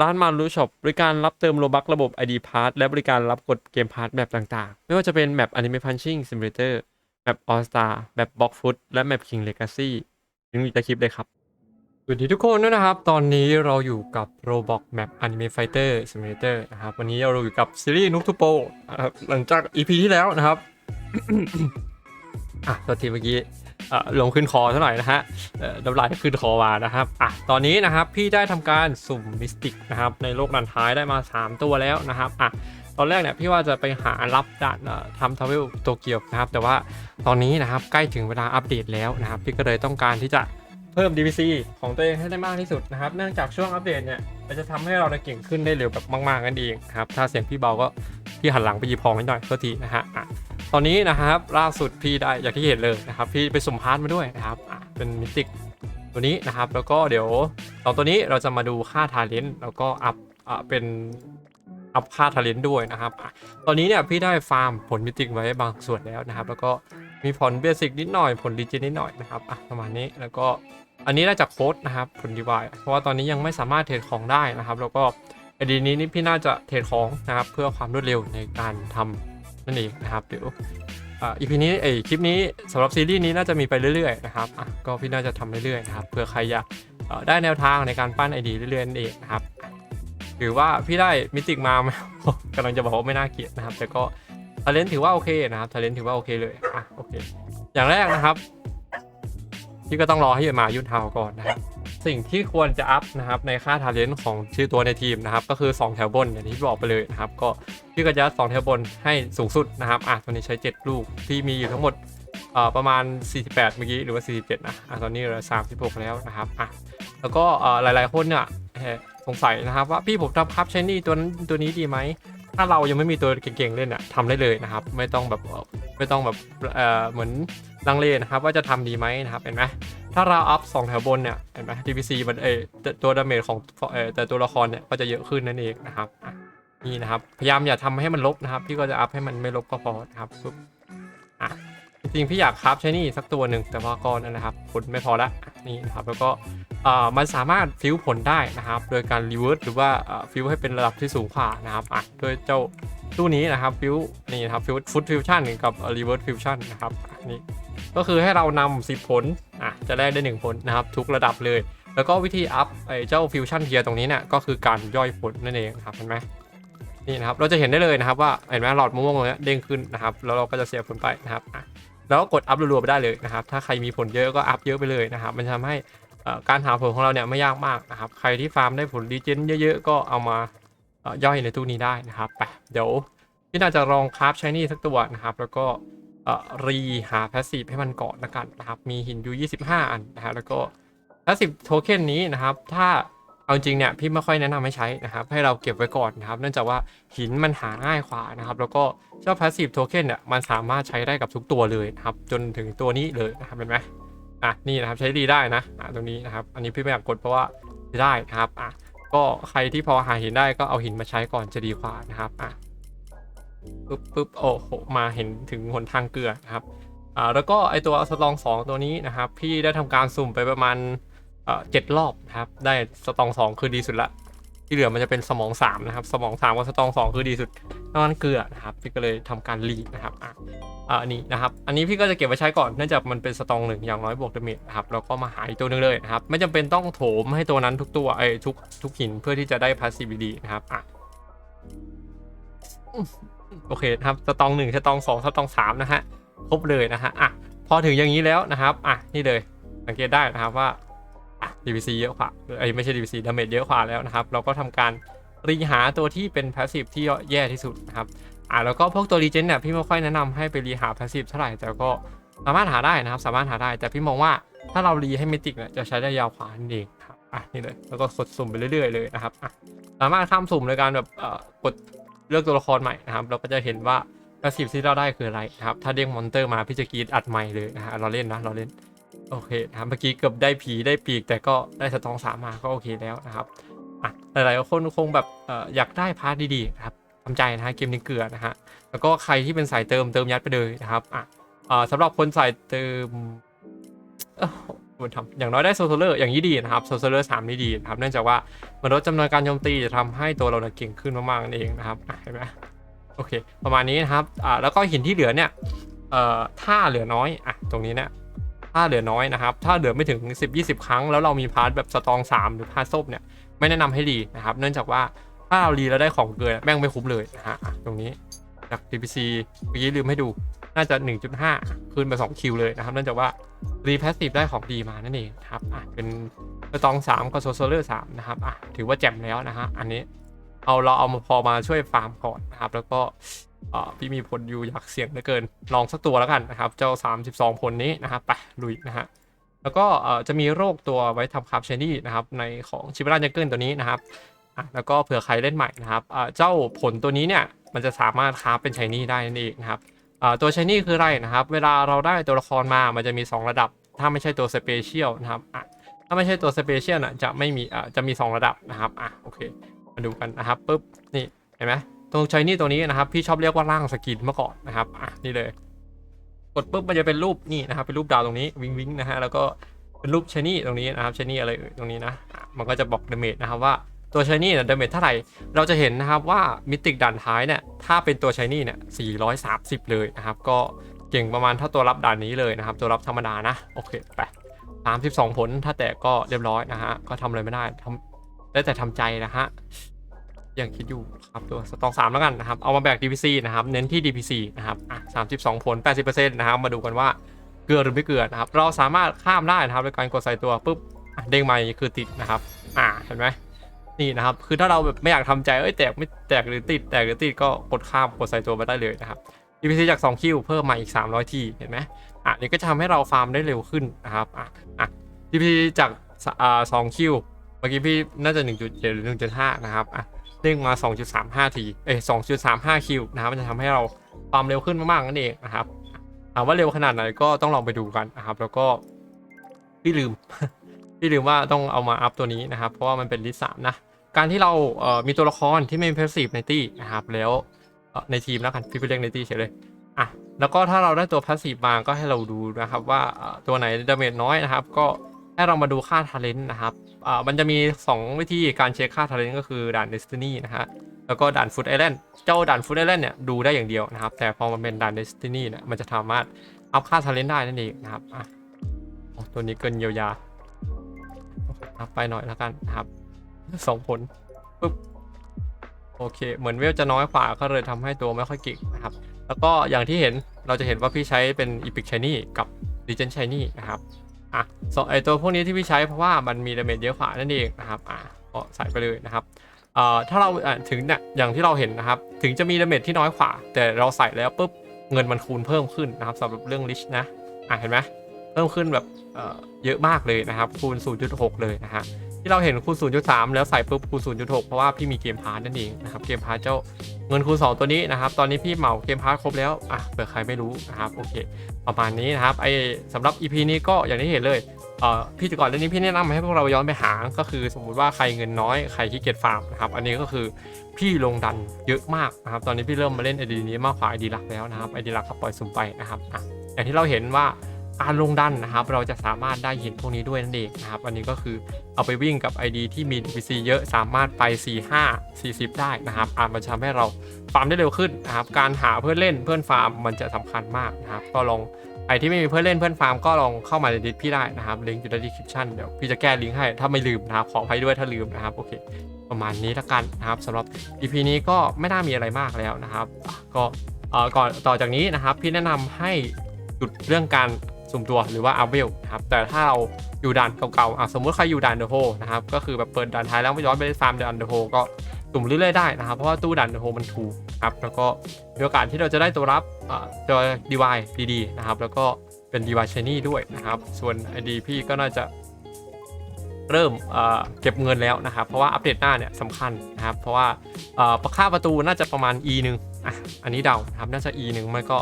ร้านมารูช็อปบริการรับเติมโลบักระบบ ID p a s s และบริการรับกดเกมพาร์ทแบบต่างๆ ไม่ว่าจะเป็นแมป Anime Punching Simulator แมป All Star แมป Block Foot และแมป King Legacy ลิงก์อยู่ใต้คลิปเลยครับ สวัสดีทุกคนด้วยนะครับ ตอนนี้เราอยู่กับ Roblox Map Anime Fighter Simulator นะครับ วันนี้เราอยู่กับซีรีส์นุกทูโปนะครับหลังจาก EP ที่แล้วนะครับ อะตัวทีเมื่อกี้ ลงขึ้นคอเท่าไหร่นะฮะน้ำลายขึ้นคอมานะครับอะตอนนี้นะครับพี่ได้ทำการสุ่มมิสติกนะครับในโลกนันท้ายได้มา 3 ตัวแล้วนะครับอะตอนแรกเนี่ยพี่ว่าจะไปหารับด่านทำทาวเวลโตเกียวนะครับ แต่ว่าตอนนี้นะครับใกล้ถึงเวลาอัปเดตแล้วนะครับ พี่ก็เลยต้องการที่จะเพิ่ม DVC ของตัวเองให้ได้มากที่สุดนะครับ เนื่องจากช่วงอัปเดตเนี่ยมันจะทำให้เราเนี่ยเก่งขึ้นได้เร็วแบบมากๆนั่นเองครับ ถ้าเสียงพี่เบาก็พี่หันหลังไปยิบของนิดหน่อยโทษทีนะฮะ ตอนนี้นะครับล่าสุดพี่ได้อย่างที่เห็นเลยนะครับ พี่ไปสุ่มพาร์ทมาด้วยนะครับเป็นมิติกตัวนี้นะครับ แล้วก็เดี๋ยวสองตัวนี้เราจะมาดูค่าทาเลนต์แล้วก็อัพเป็นอัพค่าทาเลนต์ด้วยนะครับตอนนี้เนี่ยพี่ได้ฟาร์มผลมิติกไว้บางส่วนแล้วนะครับ แล้วก็มีผลเบสิกนิดหน่อยผลดีเจนิดหน่อยนะครับประมาณนี้แล้วก็อันนี้ได้จากโค้ดนะครับผลดีวายเพราะว่าตอนนี้ยังไม่สามารถเทรดของได้นะครับ แล้วก็ไอดีนี้นี่พี่น่าจะเทรดของนะครับเพื่อความรวดเร็วในการทำ นั่นเองนะครับเดี๋ยวอีพีนี้ไอคลิปนี้สำหรับซีรีส์นี้น่าจะมีไปเรื่อยๆนะครับอะก็พี่น่าจะทำเรื่อยๆนะครับเพื่อใครอยากได้แนวทางในการปั้นไอดีเรื่อยๆนั่นเองนะครับหรือว่าพี่ได้มิติกมาไหมกำลังจะบอกว่าไม่น่าเกลียดนะครับ แต่ก็ทาเลนถือว่าโอเคนะครับทาเลนถือว่าโอเคเลยอะโอเค อย่างแรกนะครับ พี่ก็ต้องรอให้มายุทธาก่อนนะครับ สิ่งที่ควรจะอัพนะครับในค่าทาเลนต์ของชื่อตัวในทีมนะครับก็คือ 2 แถวบนอย่างที่บอกไปเลยนะครับก็พี่ก็จะสองแถวบนให้สูงสุดนะครับอะตอนนี้ใช้ 7 ลูกพี่มีอยู่ทั้งหมดประมาณ 48 เมื่อกี้หรือว่า 47 นะอะตอนนี้เหลือ36 แล้วนะครับอะแล้วก็หลายๆคนเนี่ยเอ่อสงสัยนะครับว่าพี่ผมทำครับใช้นี่ตัวนั้นตัวนี้ดีไหมถ้าเรายังไม่มีตัวเก่งๆเล่นอะทำได้เลยนะครับ ไม่ต้องแบบไม่ต้องแบบเอ่อเหมือนลังเลนะครับ ว่าจะทำดีไหมนะครับเห็นไหม ถ้าเราอัพ2แถวบนเนี่ยเห็นไหม DPC มันเออตัวดาเมจของเออแต่ตัวละครเนี่ยก็จะเยอะขึ้นนั่นเองนะครับนี่นะครับพยายามอย่าทำให้มันลบนะครับ พี่ก็จะอัพให้มันไม่ลบก็พอนะครับปุ๊บอะจริงๆพี่อยากคราฟใช้นี่สักตัวหนึ่งแต่ว่าก็นั่นนะครับผลไม่พอละนี่นะครับแล้วก็อ่ามันสามารถฟิวผลได้นะครับ โดยการรีเวิร์สหรือว่าฟิวให้เป็นระดับที่สูงกว่านะครับอะโดยเจ้าตู้นี้นะครับฟิวนี่นะครับฟิวฟุตฟิวชั่นกับรีเวิร์สฟิวชั่นนะครับนี่ ก็คือให้เรานำ10 ผลอะจะแลกได้ 1 ผลนะครับ ทุกระดับเลย แล้วก็วิธีอัพไอ้เจ้าฟิวชั่นเทียตรงนี้เนี่ยก็คือการย่อยผลนั่นเองครับเห็นไหมนี่นะครับเราจะเห็นได้เลยนะครับว่าเห็นไหมหลอดม่วงตรงเนี้ยเด้งขึ้นนะครับแล้วเราก็จะเสียผลไปนะครับอะแล้วกดอัพรัวๆไปได้เลยนะครับ ถ้าใครมีผลเยอะก็อัพเยอะไปเลยนะครับ มันจะทำให้การหาผลของเราเนี่ยไม่ยากมากนะครับ ใครที่ฟาร์มได้ผลดีเจนเยอะๆ ก็เอามาย่อยในตู้นี้ได้นะครับไปเดี๋ยวพี่น่าจะลองคราฟใช้นี่สักตัวนะครับ แล้วก็ รีหา passive ให้มันก่อนละกันนะครับ มีหินอยู่ 25 อันนะฮะแล้วก็ passive token นี้นะครับ ถ้าเอาจริงเนี่ยพี่ไม่ค่อยแนะนำให้ใช้นะครับ ให้เราเก็บไว้ก่อนนะครับ เนื่องจากว่าหินมันหาง่ายกว่านะครับ แล้วก็เจ้า passive token เนี่ยมันสามารถใช้ได้กับทุกตัวเลยนะครับ จนถึงตัวนี้เลยนะครับเห็นไหมอะนี่นะครับใช้ดีได้นะอะตรงนี้นะครับ อันนี้พี่ไม่อยากกดเพราะว่าได้นะครับอะก็ใครที่พอหาหินได้ก็เอาหินมาใช้ก่อนจะดีกว่านะครับอะ ปึ๊บปึ๊บโอ้โหมาเห็นถึงหนทางเกลือนะครับอ่าแล้วก็ไอตัวสตองสองตัวนี้นะครับ พี่ได้ทำการสุ่มไปประมาณเจ็ดรอบนะครับ ได้สตองสองคือดีสุดละที่เหลือมันจะเป็นสมองสามนะครับ สมองสามกับสตองสองคือดีสุดนอกนั้นเกลือนะครับ พี่ก็เลยทำการรีดนะครับอะอ่าอันนี้นะครับ อันนี้พี่ก็จะเก็บไว้ใช้ก่อนเนื่องจากมันเป็นสตองหนึ่งอย่างน้อยบวกดาเมจนะครับแล้วก็มาหาอีกตัวหนึงเลยนะครับ ไม่จำเป็นต้องโถมให้ตัวนั้นทุกตัวไอ้ทุกทุกหินเพื่อที่จะได้พาสซีฟดีนะครับอะ โอเคนะครับสตองหนึ่งสตองสองสตองสามนะฮะครบเลยนะฮะอะพอถึงอย่างนี้แล้วนะครับอะนี่เลยสังเกตได้นะครับว่าอะ DVC เยอะกว่าเอ้ไม่ใช่ DVC ดาเมจเยอะกว่าแล้วนะครับ เราก็ทำการรีหาตัวที่เป็น passive ที่แย่ที่สุดนะครับอะแล้วก็พวกตัว regen เนี่ยพี่ไม่ค่อยแนะนำให้ไปรีหา passive เท่าไหร่แต่ก็สามารถหาได้นะครับ สามารถหาได้แต่พี่มองว่าถ้าเรารีให้ mythic เนี่ยจะใช้ได้ยาวกว่านั่นเองครับอะนี่เลยแล้วก็กดสุ่มไปเรื่อยๆเลยนะครับอะสามารถข้ามสุ่มในการแบบเอ่อกด เลือกตัวละครใหม่นะครับ เราก็จะเห็นว่าพาสซีฟที่เราได้คืออะไรนะครับ ถ้าเด้งมอนเตอร์มาพี่จะกีดอัดใหม่เลยนะฮะเราเล่นนะเราเล่นโอเคนะครับเมื่อกี้เกือบได้ผีได้ปีก แต่ก็ได้สตองสามมาก็โอเคแล้วนะครับอะหลายๆคนคงแบบเอ่ออยากได้พาร์ทดีๆนะครับทำใจนะฮะเกมนี้เกลือนะฮะแล้วก็ใครที่เป็นสายเติมเติมยัดไปเลยนะครับอะเอ่อสำหรับคนสายเติม เอ่อควรทำอย่างน้อยได้โซโซเลอร์อย่างนี้ดีนะครับโซโซเลอร์สามนี่ดีนะครับเนื่องจากว่ามันลดจำนวนการโจมตีจะทำให้ตัวเราเนี่ยเก่งขึ้นมากๆนั่นเองนะครับเห็นไหมโอเค ประมาณนี้นะครับอ่าแล้วก็หินที่เหลือเนี่ยเอ่อถ้าเหลือน้อยอะตรงนี้เนี่ยถ้าเหลือน้อยนะครับ ถ้าเหลือไม่ถึง 10-20 ครั้ง แล้วเรามีพาร์ทแบบสตอง 3 หรือพาร์ทส้มเนี่ยไม่แนะนำให้รีนะครับ เนื่องจากว่าถ้าเรารีแล้วได้ของเกินแม่งไม่คุ้มเลยนะฮะอะตรงนี้จาก DPC เมื่อกี้ลืมให้ดูน่าจะ 1.5 คืนไป2คิวเลยนะครับ เนื่องจากว่า รีแพสซีฟได้ของดีมานั่นเองครับอะเป็นสตอง3กับโซโซเลอร์3นะครับอะถือว่าแจ่มแล้วนะฮะอันนี้เอาเราเอามาพอมาช่วยฟาร์มก่อนนะครับ แล้วก็พี่มีผลอยู่อยากเสี่ยงเหลือเกิน ลองสักตัวแล้วกันนะครับ เจ้า 32 ผลนี้นะครับไปลุยนะฮะแล้วก็จะมีโรคตัวไว้ทำคาร์บเชนี่นะครับในของชิบราจังเกิลตัวนี้นะครับอะแล้วก็เผื่อใครเล่นใหม่นะครับอะเจ้าผลตัวนี้เนี่ยมันจะสามารถคราฟเป็นชายนี่ได้นั่นเองนะครับ ตัวชนี่คืออะไรนะครับ เวลาเราได้ตัวละครมา มันจะมี 2 ระดับ ถ้าไม่ใช่ตัวสเปเชียลนะครับอะถ้าไม่ใช่ตัวสเปเชียลน่ะจะไม่มีอ่าจะมี 2 ระดับนะครับอะโอเคมาดูกันนะครับปุ๊บนี่เห็นไหมตรงชนี่ตัวนี้นะครับพี่ชอบเรียกว่าร่างสกินเมื่อก่อนนะครับอะนี่เลย กดปุ๊บมันจะเป็นรูปนี่นะครับเป็นรูปดาวตรงนี้วิงวิงนะฮะแล้วก็เป็นรูปชนี่ตรงนี้นะครับชนี่อะไรตรงนี้นะ มันก็จะบอกเดเมจนะครับว่า ตัวช h นี่เนี่ยเดเมจเท่าไหร่ เราจะเห็นนะครับว่ามิติกด่านท้ายเนี่ยถ้าเป็นตัวช h นี่เนี่ย430 เลยนะครับ ก็เก่งประมาณเท่าตัวรับด่านนี้เลยนะครับ ตัวรับธรรมดานะ โอเคไป32 ผลถ้าแตกก็เรียบร้อยนะฮะ ก็ทำอะไรไม่ได้ทำได้แต่ทำใจนะฮะยังคิดอยู่ครับตัวสตอง3แล้วกันนะครับ เอามาแบก DPC นะครับ เน้นที่ DPC นะครับอะ32ผล80%นะครับ มาดูกันว่าเกลือหรือไม่เกลือนะครับ เราสามารถข้ามได้นะครับโดยการกดใส่ตัวปุ๊บเด้งมาอย่างนี้คือติดนะครับ อ่าเห็นไหม นี่นะครับ คือถ้าเราแบบไม่อยากทำใจ เอ้ยแตกไม่แตกหรือติดแตกหรือติดก็กดข้ามกดใส่ตัวมาได้เลยนะครับ DPC จาก 2 คิวเพิ่มมาอีก 300 ทีเห็นไหมอะนี่ก็จะทำให้เราฟาร์มได้เร็วขึ้นนะครับอะอะ DPC จากอ่า2คิวเมื่อกี้พี่น่าจะ1.7หรือ1.5นะครับอะเด้งมา 2.35 ทีเอ้ย2.35 คิวนะครับมันจะทำให้เราฟาร์มเร็วขึ้นมากๆนั่นเองนะครับถามว่าเร็วขนาดไหนก็ต้องลองไปดูกันนะครับ แล้วก็พี่ลืมพี่ลืมว่าต้องเอามาอัพตัวนี้นะครับ เพราะว่ามันเป็นลิสสามนะ การที่เราเอ่อมีตัวละครที่ไม่มีเพสซีฟในตี้นะครับแล้วในทีมแล้วกันพี่ไปเรียกในตี้เฉยเลยอะแล้วก็ถ้าเราได้ตัวพาสซีฟมาก็ให้เราดูนะครับว่าตัวไหนดาเมจน้อยนะครับ ก็ให้เรามาดูค่าทาเลนต์นะครับอ่ามันจะมี 2 วิธีการเช็คค่าทาเลนต์ก็คือด่านเดสตินีนะฮะแล้วก็ด่านฟุตไอแลนด์เจ้าด่านฟุตไอแลนด์เนี่ยดูได้อย่างเดียวนะครับ แต่พอมันเป็นด่านเดสตินีเนี่ยมันจะสามารถอัพค่าทาเลนต์ได้นั่นเองนะครับอะโอ้ตัวนี้เกินเยียวยาไปหน่อยแล้วกันนะครับ สองผลปุ๊บโอเค เหมือนเวลจะน้อยกว่าก็เลยทำให้ตัวไม่ค่อยเก่งนะครับ แล้วก็อย่างที่เห็นเราจะเห็นว่าพี่ใช้เป็น Epic Shiny กับ Legend Shiny นะครับอะสองไอตัวพวกนี้ที่พี่ใช้เพราะว่ามันมีดาเมจเยอะกว่านั่นเองนะครับอะก็ใส่ไปเลยนะครับเอ่อถ้าเราถึงเนี่ยอย่างที่เราเห็นนะครับ ถึงจะมีดาเมจที่น้อยกว่า แต่เราใส่แล้วปุ๊บเงินมันคูณเพิ่มขึ้นนะครับสำหรับเรื่อง Rich นะอะเห็นไหมเพิ่มขึ้นแบบเอ่อเยอะมากเลยนะครับ คูณ 0.6 เลยนะฮะ ที่เราเห็นคูณ0.3 แล้วใส่ปุ๊บคูณ0.6 เพราะว่าพี่มีเกมพาร์ทนั่นเองนะครับเกมพาร์ทเจ้าเงินคูณ 2 ตัวนี้นะครับ ตอนนี้พี่เหมาเกมพาร์ทครบแล้วอะเผื่อใครไม่รู้นะครับโอเค ประมาณนี้นะครับไอสำหรับ EP นี้ก็อย่างที่เห็นเลยเอ่อพี่ก่อนเรื่องนี้พี่แนะนำให้พวกเราย้อนไปหา ก็คือสมมุติว่าใครเงินน้อยใครขี้เกียจฟาร์มนะครับอันนี้ก็คือพี่ลงดันเยอะมากนะครับตอนนี้พี่เริ่มมาเล่นไอดีนี้มากกว่าไอดีหลักแล้วนะครับไอดีหลักก็ปล่อยสุ่มไปนะครับอะอย่างที่เราเห็นว่า การลงดันนะครับ เราจะสามารถได้หินพวกนี้ด้วยนั่นเองนะครับ อันนี้ก็คือเอาไปวิ่งกับ ID ที่มี NPC เยอะสามารถไป 4 5 40 ได้นะครับอาจมันจะทำให้เราฟาร์มได้เร็วขึ้นนะครับ การหาเพื่อนเล่นเพื่อนฟาร์มมันจะสำคัญมากนะครับ ก็ลองใครที่ไม่มีเพื่อนเล่นเพื่อนฟาร์มก็ลองเข้ามาในดิสพี่ได้นะครับ ลิงก์อยู่ในดีคริปชั่นเดี๋ยวพี่จะแก้ลิงก์ให้ถ้าไม่ลืมนะครับ ขออภัยด้วยถ้าลืมนะครับ โอเค ประมาณนี้ละกันนะครับสำหรับ EP นี้ก็ไม่น่ามีอะไรมากแล้วนะครับ ก็เอ่อก่อนต่อจากนี้นะครับ พี่แนะนำให้หยุดเรื่องการ สุ่มตัวหรือว่าอัพเวลนะครับแต่ถ้าเราอยู่ด่านเก่าๆอะสมมติใครอยู่ด่านเดอะโฮนะครับก็คือแบบเปิดด่านท้ายแล้วไม่ย้อนไปฟาร์มด่านเดอะโฮก็สุ่มเรื่อยๆได้นะครับ เพราะว่าตู้ด่านเดอะโฮมันถูกครับแล้วก็มีโอกาสที่เราจะได้ตัวรับอ่าตัวดีวายดีๆนะครับ แล้วก็เป็นดีวายชนี่ด้วยนะครับ ส่วน ID พี่ก็น่าจะเริ่มเอ่อเก็บเงินแล้วนะครับ เพราะว่าอัปเดตหน้าเนี่ยสำคัญนะครับ เพราะว่าเอ่อค่าประตูน่าจะประมาณ e หนึ่งอะอันนี้เดานะครับน่าจะ e หนึ่งไม่ก็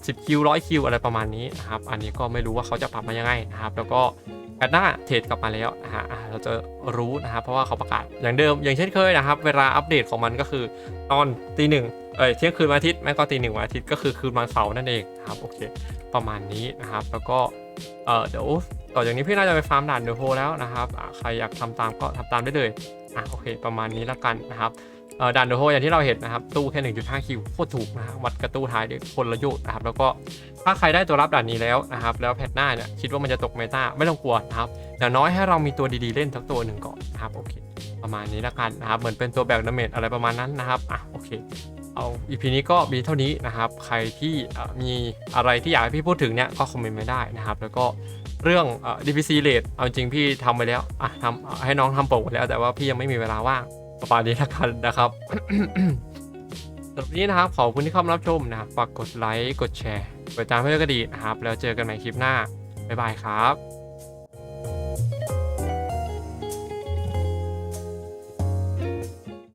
10 คิวร้อยคิวอะไรประมาณนี้นะครับ อันนี้ก็ไม่รู้ว่าเขาจะปรับมายังไงนะครับ แล้วก็แพทหน้าเทรดกลับมาแล้วนะฮะเราจะรู้นะครับ เพราะว่าเขาประกาศอย่างเดิม อย่างเช่นเคยนะครับ เวลาอัปเดตของมันก็คือตอนตีหนึ่งเอ้ยเที่ยงคืนวันอาทิตย์ไม่ก็ตีหนึ่งวันอาทิตย์ก็คือคืนวันเสาร์นั่นเองครับโอเค ประมาณนี้นะครับ แล้วก็เอ่อเดี๋ยวต่อจากนี้พี่น่าจะไปฟาร์มด่านเดอะโฮแล้วนะครับใครอยากทำตามก็ทำตามได้เลยอะโอเค ประมาณนี้แล้วกันนะครับ ด่านเดโฮอย่างที่เราเห็นนะครับ ตู้แค่ 1.5 คิวโคตรถูกนะฮะวัดกระตู้ท้ายด้วยคนละโยชน์นะครับ แล้วก็ถ้าใครได้ตัวรับด่านนี้แล้วนะครับ แล้วแพทหน้าเนี่ยคิดว่ามันจะตกเมตาไม่ต้องกลัวนะครับอย่างน้อยให้เรามีตัวดีๆเล่นสักตัวหนึ่งก่อนนะครับโอเค ประมาณนี้ล้วกันนะครับ เหมือนเป็นตัวแบกดาเมจอะไรประมาณนั้นนะครับอะโอเคเอาอีพีนี้ก็มีเท่านี้นะครับ ใครที่มีอะไรที่อยากให้พี่พูดถึงเนี่ยก็คอมเมนต์มาได้นะครับ แล้วก็เรื่อง DPC rate เอาจริงพี่ทำไปแล้วอะทำให้น้องทำโปรไปแล้ว แต่ว่าพี่ยังไม่มีเวลาว่าง ประมาณนี้ละกันนะครับสำหรับนี้นะครับขอบคุณที่เข้ามารับชมนะครับฝากกดไลค์กดแชร์กดติดตามเพื่อก็ดีนะครับแล้วเจอกันใหม่คลิปหน้าบ๊ายบายครับ